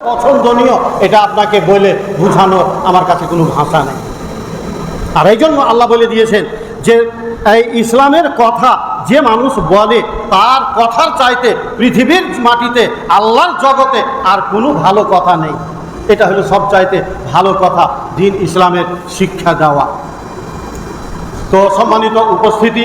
পছন্দনীয়, এটা আপনাকে বলে বোঝানোর আমার কাছে কোনো ভাষা নেই। আর এই জন্য আল্লাহ বলে দিয়েছেন যে, এই ইসলামের কথা যে মানুষ বলে, তার কথার চাইতে পৃথিবীর মাটিতে, আল্লাহর জগতে আর কোনো ভালো কথা নেই। এটা হলো সব চাইতে ভালো কথা, দিন ইসলামের শিক্ষা দেওয়া। তো সম্মানিত উপস্থিতি,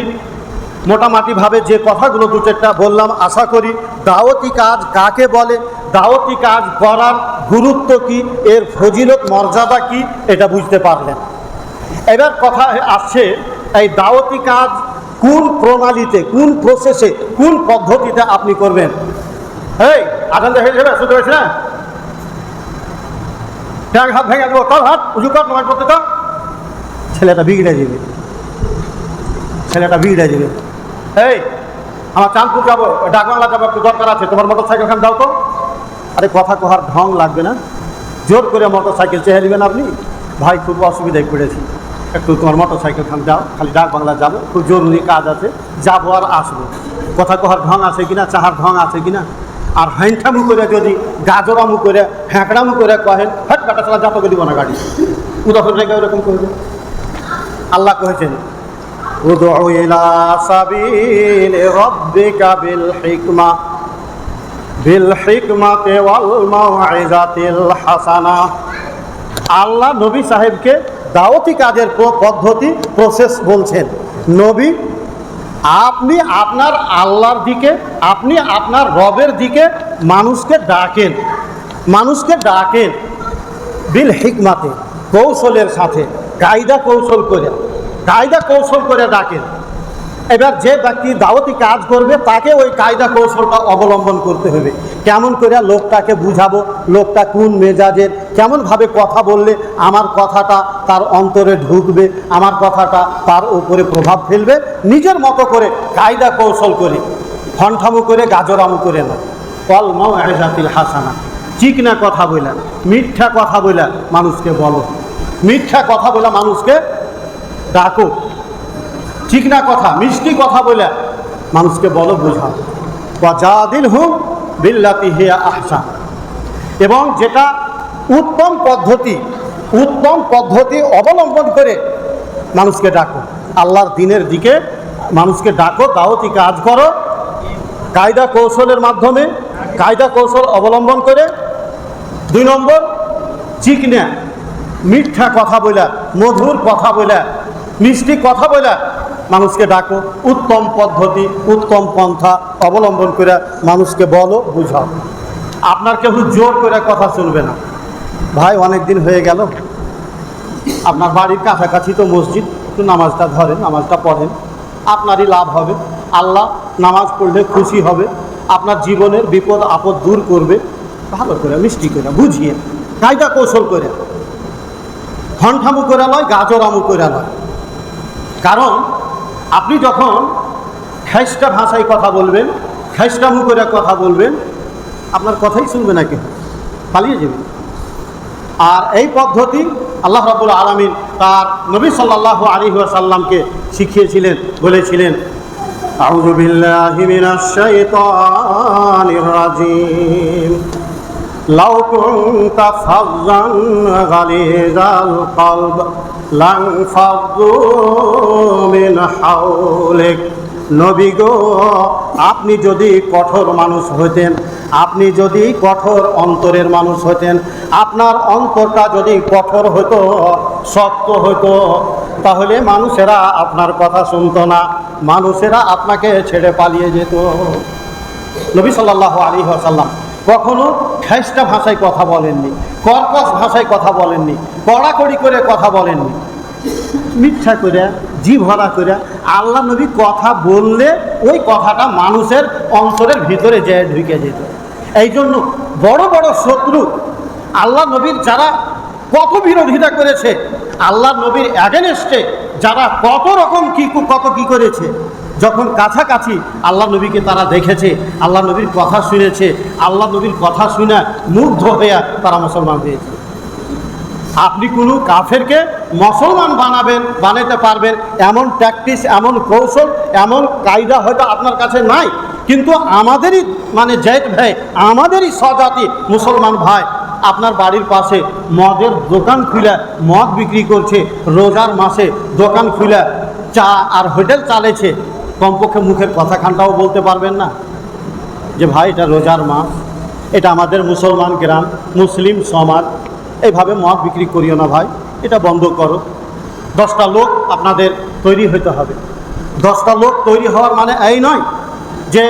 মোটামুটিভাবে যে কথাগুলো দু চারটা বললাম, আশা করি দাওয়াতি কাজ কাকে বলে দাওয়াতি কাজ করার গুরুত্ব কি, এর ফজিলত, মর্যাদা কি, এটা বুঝতে পারলেন। এবার কথা আসছে, এই দাওয়াতি কাজ কোন প্রণালীতে, কোন প্রসেসে কোন পদ্ধতিতে আপনি করবেন? এই, আদান হয়ে যাবে, শুনতে পারছি না? ট্যাগ হাত ভেঙে দেবো, তোর হাত উঁচু কর নয় করতে তো। ছেলেটা বিগড়ে যাবে। ছেলেটা বিগড়ে যাবে। এই, আমার চাঁদপুর যাব, ডাকবাংলা যাব, একটু দরকার আছে, তোমার মোটর সাইকেল খান যাও তো। আরে কথা কহার ঢং লাগবে না। জোর করে মোটর সাইকেল চেহে নেবেন আপনি। ভাই, খুব অসুবিধায় পড়েছি। একটু তোমার মোটর সাইকেল খান যাও, খালি ডাক বাংলা যাব। খুব জরুরি কাজ আছে, যাব আর আসব। কথা কহার ঢং আছে কিনা, চাহার ঢং আছে কিনা? আর হ্যাংঠামু করে যদি গাজরামু করে, হ্যাঁকড়ামু করে কহেন হ্যাট কাটা চালা যাতকে দিব না গাড়ি। উদাহরণ রেখে ওরকম করবে আল্লাহ কহেছেন উদু ইলা সাবিল রব্বিকা বিল হিকমা। বিলহিকমাতে ওয়াল হাসানা। আল্লাহ নবী সাহেবকে দাওতি কাজের পদ্ধতি প্রসেস বলছেন। নবী, আপনি আপনার আল্লাহর দিকে, আপনি আপনার রবের দিকে মানুষকে ডাকেন। মানুষকে ডাকেন বিল হিকমাতে কৌশলের সাথে। কায়দা কৌশল করে কায়দা কৌশল করে ডাকেন। এবার যে ব্যক্তি দাওয়াতি কাজ করবে, তাকে ওই কায়দা কৌশলটা অবলম্বন করতে হবে। কেমন করে লোকটাকে বুঝাবো, লোকটা কোন মেজাজের, কেমনভাবে কথা বললে আমার কথাটা তার অন্তরে ঢুকবে, আমার কথাটা তার উপরে প্রভাব ফেলবে, নিজের মতো করে কায়দা কৌশল করে ফন্ঠামু করে, গাজরামু করে না কলমাও এজাতিল হাসানা। চিকনা কথা বলে মিথ্যা কথা বলে মানুষকে বলো। মিথ্যা কথা বলে মানুষকে ডাকো। চিকনা কথা, মিষ্টি কথা বলে মানুষকে বলো বোঝাও। দিল হুম বিল্লাতি হিয়া আহসা এবং যেটা উত্তম পদ্ধতি উত্তম পদ্ধতি অবলম্বন করে মানুষকে ডাকো। আল্লাহর দিনের দিকে মানুষকে ডাকো দাওয়াতি কাজ করো। কায়দা কৌশলের মাধ্যমে কায়দা কৌশল অবলম্বন করে। দুই নম্বর চিকনা মিথ্যা কথা বলে, মধুর কথা বলে, মিষ্টি কথা বলে মানুষকে ডাকো, উত্তম পদ্ধতি, উত্তম পন্থা অবলম্বন করে মানুষকে বলো, বুঝাও। আপনার কেউ জোর করে কথা শুনবে না। ভাই অনেক দিন হয়ে গেল। আপনার বাড়ির কাছাকাছি তো মসজিদ, একটু নামাজটা ধরেন, নামাজটা পড়েন। আপনারই লাভ হবে। আল্লাহ নামাজ পড়লে খুশি হবে। আপনার জীবনের বিপদ, আপদ দূর করবে। ভালো করে, মিষ্টি করে, বুঝিয়ে। কায়দা কৌশল করে। হনঠামু করে নয় গাজরামু করে নয় কারণ আপনি যখন খ্যাসটা ভাষায় কথা বলবেন খ্যাসটামু করে কথা বলবেন, আপনার কথাই শুনবে না কেউ, পালিয়ে যাবে। আর এই পদ্ধতি আল্লাহ রাবুল আলমিন তার নবী সাল্লাহ আলিহাসাল্লামকে শিখিয়েছিলেন, বলেছিলেন আউজুবিল্লাহ لو كنت فظا غليظ القلب لانفضوا من حولك নবী গো আপনি যদি কঠোর মানুষ হইতেন আপনি যদি কঠোর অন্তরের মানুষ হইতেন আপনার অন্তরটা যদি কঠোর হতো শক্ত হতো তাহলে মানুষেরা আপনার কথা শুনতো না মানুষেরা আপনাকে ছেড়ে পালিয়ে যেত নবী সাল্লাহ আলী আসাল্লাম কখনো খ্যাসটা ভাষায় কথা বলেননি, কর্কশ ভাষায় কথা বলেননি, কড়াকড়ি করে কথা বলেননি। মিথ্যা করে জি ভরা করে আল্লাহ নবী কথা বললে ওই কথাটা মানুষের অন্তরের ভিতরে যেয়ে ঢুকে যেত। এই জন্য বড় বড় শত্রু আল্লাহ নবীর যারা কত বিরোধিতা করেছে, আল্লাহ নবীর অ্যাগেনেস্টে যারা কত রকম কি কত কি করেছে, যখন কাছাকাছি আল্লাহ নবীকে তারা দেখেছে, আল্লাহ নবীর কথা শুনেছে, আল্লাহ নবীর কথা শুনে মুগ্ধ হয়ে তারা মুসলমান হয়েছে। আপনি কোনো কাফেরকে মুসলমান বানাবেন বানাতে পারবেন, এমন প্র্যাকটিস এমন কৌশল, এমন কায়দা হয়তো আপনার কাছে নাই। কিন্তু আমাদেরই মানে জেট ভাই, আমাদেরই স্বজাতি মুসলমান ভাই আপনার বাড়ির পাশে মদের দোকান খুলে মদ বিক্রি করছে। রোজার মাসে দোকান খুলে চা আর হোটেল চালেছে কমপক্ষে মুখের কথাখানটাও বলতে পারবেন না। যে ভাই, এটা রোজার মাস। এটা আমাদের মুসলমান গ্রাম, মুসলিম সমাজ। এইভাবে মদ বিক্রি করিও না ভাই। এটা বন্ধ করো। দশটা লোক আপনাদের তৈরি হতে হবে। দশটা লোক তৈরি হওয়ার মানে এই নয় যে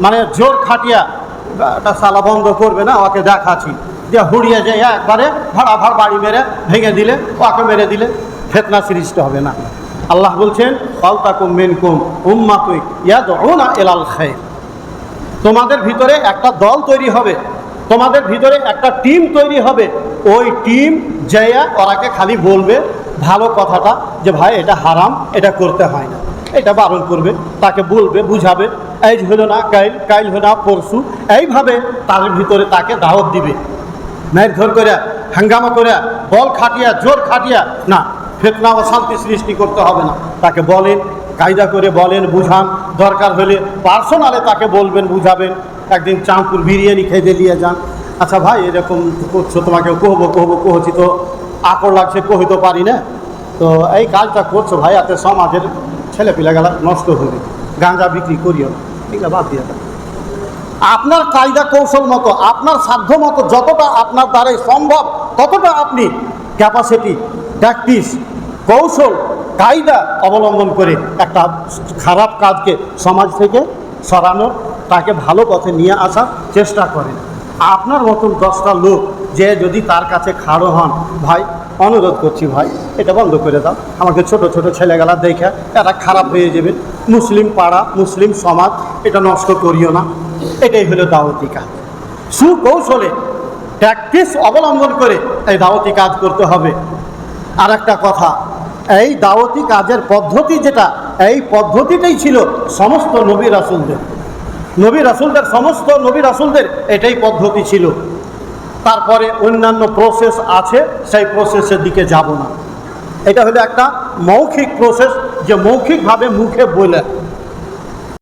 মানে জোর খাটিয়া একটা সালা বন্ধ করবে না ওকে দেখাচ্ছি। যে হুড়িয়ে যায়, একবারে ভাড়া ভাড় বাড়ি মেরে ভেঙে দিলে ওকে মেরে দিলে, ফেতনা সৃষ্টি হবে না। আল্লাহ বলছেন পালতাকুম মিনকুম উম্মাতুই ইয়াদউনা এলাল খায়র তোমাদের ভিতরে একটা দল তৈরি হবে, তোমাদের ভিতরে একটা টিম তৈরি হবে, ওই টিম যেয়া ওরাকে খালি বলবে ভালো কথাটা যে, ভাই, এটা হারাম, এটা করতে হয় না। এটা বারণ করবে, তাকে বলবে, বুঝাবে, এই হলো না কাইল কাইল হলো না পরশু। এইভাবে তার ভিতরে তাকে দাওয়াত দিবে। মেয়ের ধর করে হাঙ্গামা করে বল খাটিয়া, জোর খাটিয়া, না, ফেতনা ও শান্তি সৃষ্টি করতে হবে না। তাকে বলেন, কায়দা করে বলেন, বুঝান। দরকার হলে পার্সোনালে তাকে বলবেন, বুঝাবেন। একদিন চাঁদপুর বিরিয়ানি খেতে নিয়ে যান। আচ্ছা ভাই, এরকম করছ তোমাকে কহবো কহবো কহছি তো আকর লাগছে, কহিতে পারি না? তো এই কাজটা করছ ভাই এতে সমাজের ছেলে পিলাগালা নষ্ট হবে গাঁজা বিক্রি করিও না। এগুলো বাদ দিয়ে। আপনার কায়দা কৌশল মতো, আপনার সাধ্য মতো যতটা আপনার দ্বারাই সম্ভব, ততটা আপনি ক্যাপাসিটি প্র্যাকটিস কৌশল, কায়দা অবলম্বন করে একটা খারাপ কাজকে সমাজ থেকে সরানো তাকে ভালো পথে নিয়ে আসার চেষ্টা করেন। আপনার মতন দশটা লোক যে যদি তার কাছে খাড়ো হন, ভাই, অনুরোধ করছি ভাই, এটা বন্ধ করে দাও। আমাকে ছোট ছোট ছেলেগুলা দেখে, এরা খারাপ হয়ে যাবে। মুসলিম পাড়া, মুসলিম সমাজ, এটা নষ্ট করিও না। এটাই হলো দাওয়াতি কাজ। সুকৌশলে প্র্যাকটিস অবলম্বন করে এই দাওয়াতি কাজ করতে হবে। আর একটা কথা, এই দাওয়াতি কাজের পদ্ধতি যেটা, এই পদ্ধতিটাই ছিল সমস্ত নবী রাসুলদের। নবী রাসুলদের, সমস্ত নবী রাসুলদের এটাই পদ্ধতি ছিল। তারপরে অন্যান্য প্রসেস আছে, সেই প্রসেসের দিকে যাব না। এটা হলো একটা মৌখিক প্রসেস যে মৌখিকভাবে মুখে বলে